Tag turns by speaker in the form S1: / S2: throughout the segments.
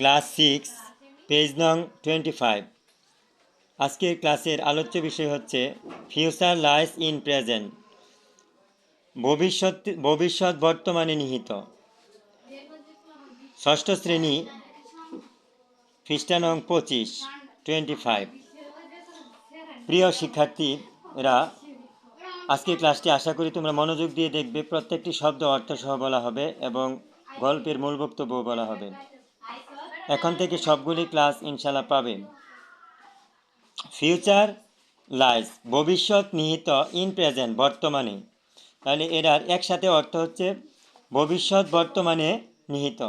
S1: Class six, page নং twenty five আজকের ক্লাসের আলোচ্য বিষয় হচ্ছে ফিউচার লাইস ইন প্রেজেন্ট ভবিষ্যৎ ভবিষ্যৎ বর্তমানে নিহিত। ষষ্ঠ শ্রেণি খ্রিস্টান পঁচিশ টোয়েন্টি ফাইভ প্রিয় শিক্ষার্থীরা, আজকের ক্লাসটি আশা করি তোমরা মনোযোগ দিয়ে দেখবে। প্রত্যেকটি শব্দ অর্থসহ বলা হবে এবং গল্পের মূল বক্তব্য বলা হবে। এখন থেকে সবগুলি ক্লাস ইনশাল্লাহ পাবেন। ফিউচার লাইস ভবিষ্যৎ নিহিত ইন প্রেজেন্ট বর্তমানে। তাহলে এটার একসাথে অর্থ হচ্ছে ভবিষ্যৎ বর্তমানে নিহিত।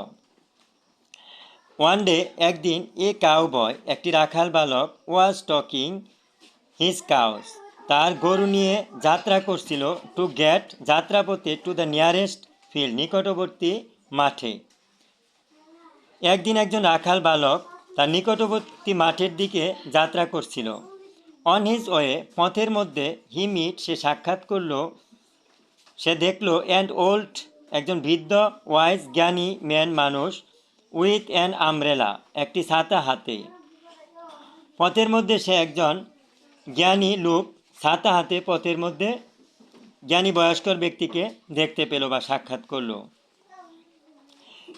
S1: ওয়ান ডে একদিন এ কাউ বয় একটি রাখাল বালক ওয়াজ টকিং হিজ কাউস তার গরু নিয়ে যাত্রা করছিল টু গেট যাত্রাপথে টু দ্য নিয়ারেস্ট ফিল্ড নিকটবর্তী মাঠে। একদিন একজন রাখাল বালক তার নিকটবর্তী মাঠের দিকে যাত্রা করছিল। অন হিজ ওয়ে পথের মধ্যে হি মিট সে সাক্ষাৎ করল। সে দেখল, অ্যান্ড ওল্ড একজন বৃদ্ধ, ওয়াইজ, জ্ঞানী ম্যান মানুষ, উইথ অ্যান আমরেলা একটি ছাতা হাতে। পথের মধ্যে সে একজন জ্ঞানী লোক ছাতা হাতে পথের মধ্যে জ্ঞানী বয়স্কর ব্যক্তিকে দেখতে পেল বা সাক্ষাৎ করল।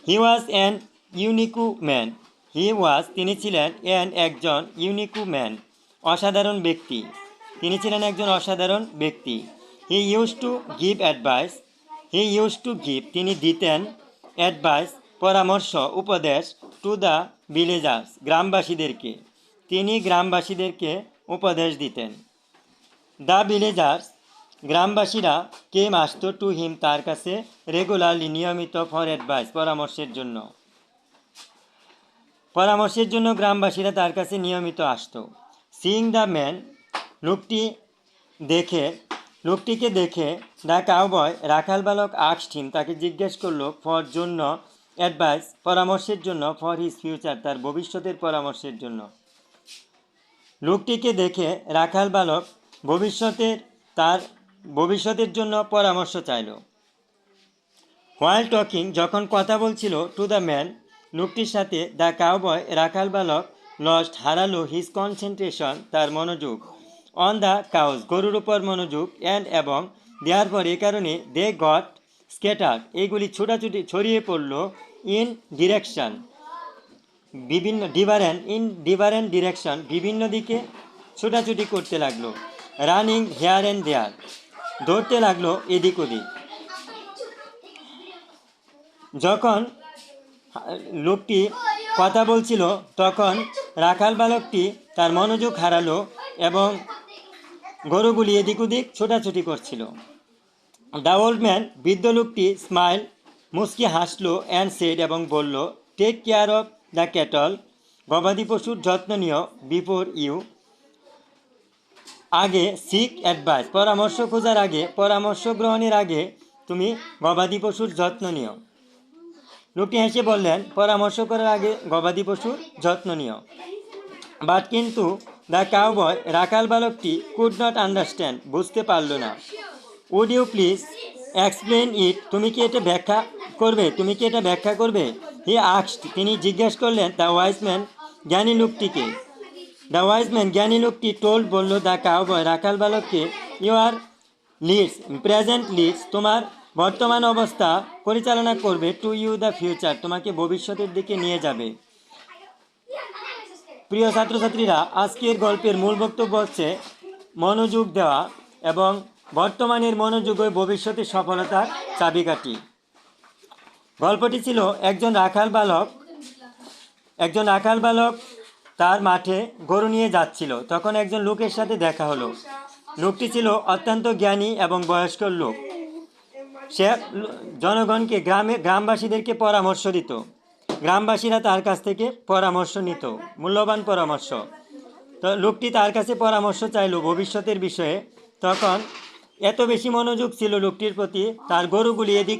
S1: হি ওয়াজ অ্যান ইউনিকু ম্যান। হি ওয়াজ, তিনি ছিলেন অ্যান একজন ইউনিকু ম্যান, অসাধারণ ব্যক্তি। তিনি ছিলেন একজন অসাধারণ ব্যক্তি। He use to give advice. He use to give, তিনি দিতেন অ্যাডভাইস, পরামর্শ, উপদেশ টু দ্য ভিলেজার্স, গ্রামবাসীদেরকে। তিনি গ্রামবাসীদেরকে উপদেশ দিতেন। দ্য ভিলেজার্স, গ্রামবাসীরা কেম আসতো টু হিম তার কাছে রেগুলারলি নিয়মিত ফর অ্যাডভাইস, পরামর্শের জন্য। পরামর্শের জন্য গ্রামবাসীরা তার কাছে নিয়মিত আসতো। সিইং দ্য ম্যান লোকটি দেখে, লোকটিকে দেখে দ্য কাউবয় রাখাল বালক হিম তাকে জিজ্ঞেস করল ফর জন্য অ্যাডভাইস, পরামর্শের জন্য, ফর হিজ ফিউচার, তার ভবিষ্যতের পরামর্শের জন্য। লোকটিকে দেখে রাখাল বালক ভবিষ্যতের, তার ভবিষ্যতের জন্য পরামর্শ চাইল। হোয়াইল টকিং যখন কথা বলছিল টু দ্য ম্যান লোকটির সাথে দ্য কাউবয় রাখাল বালক, লস্ট হারালো হিজ কনসেন্ট্রেশন, তার মনোযোগ। অন দ্য কাউজ, গরুর উপর মনোযোগ, অ্যান্ড এবং দেওয়ার পর এ কারণে দে গট স্কেটার এগুলি ছোটাছুটি ছড়িয়ে পড়ল ইন ডিরেকশন। বিভিন্ন ডিভারেন্ট ইন ডিভারেন্ট ডিরেকশন, বিভিন্ন দিকে ছোটাছুটি করতে লাগল। রানিং হেয়ার অ্যান্ড দেয়ার, দৌড়তে লাগল এদিক ওদিক। যখন লোকটি কথা বলছিল তখন রাখাল বালকটি তার মনোযোগ হারালো এবং গরুগুলি এদিক ওদিক ছোটাছুটি করছিল। দ্য ওল্ড ম্যান বৃদ্ধ লোকটি স্মাইল মুস্কি হাসলো অ্যান্ড সেড এবং বলল take care of the cattle গবাদি পশুর যত্ন নিও বিফোর ইউ আগে সিক অ্যাডভাইস পরামর্শ খোঁজার আগে, পরামর্শ গ্রহণের আগে তুমি গবাদি পশুর যত্ন নিও। লোকটি হেসে বললেন, পরামর্শ করার আগে গবাদি পশুর যত্ন নিও। বাট কিন্তু দ্য কাউবয় রাখাল বালকটি কুড নট আন্ডারস্ট্যান্ড, বুঝতে পারল না। Would you please explain it? তুমি কি এটা ব্যাখ্যা করবে? তুমি কি এটা ব্যাখ্যা করবে? হি আক্সড, তিনি জিজ্ঞেস করলেন, দ্য ওয়াইজ ম্যান জ্ঞানী লোকটিকে? দ্য ওয়াইজ ম্যান জ্ঞানী লোকটি টোল্ড বলল, দ্য কাউবয় রাখাল বালককে you are leads, present leads, তোমার বর্তমান অবস্থা পরিচালনা করবে টু ইউ দ্য ফিউচার তোমাকে ভবিষ্যতের দিকে নিয়ে যাবে। প্রিয় ছাত্রছাত্রীরা, আজকের গল্পের মূল বক্তব্য হচ্ছে মনোযোগ দেওয়া এবং বর্তমানের মনোযোগই ভবিষ্যতের সফলতার চাবিকাঠি। গল্পটি ছিল একজন রাখাল বালক, একজন রাখাল বালক তার মাঠে গরু নিয়ে যাচ্ছিল। তখন একজন লোকের সাথে দেখা হলো। লোকটি ছিল অত্যন্ত জ্ঞানী এবং বয়স্ক লোক। সে জনগণকে গ্রামে গ্রামবাসীদেরকে পরামর্শ দিত। গ্রামবাসীরা তার কাছ থেকে পরামর্শ নিত, মূল্যবান পরামর্শ। তো লোকটি তার কাছে পরামর্শ চাইল ভবিষ্যতের বিষয়ে। তখন এত বেশি মনোযোগ ছিল লোকটির প্রতি, তার গরুগুলি এদিক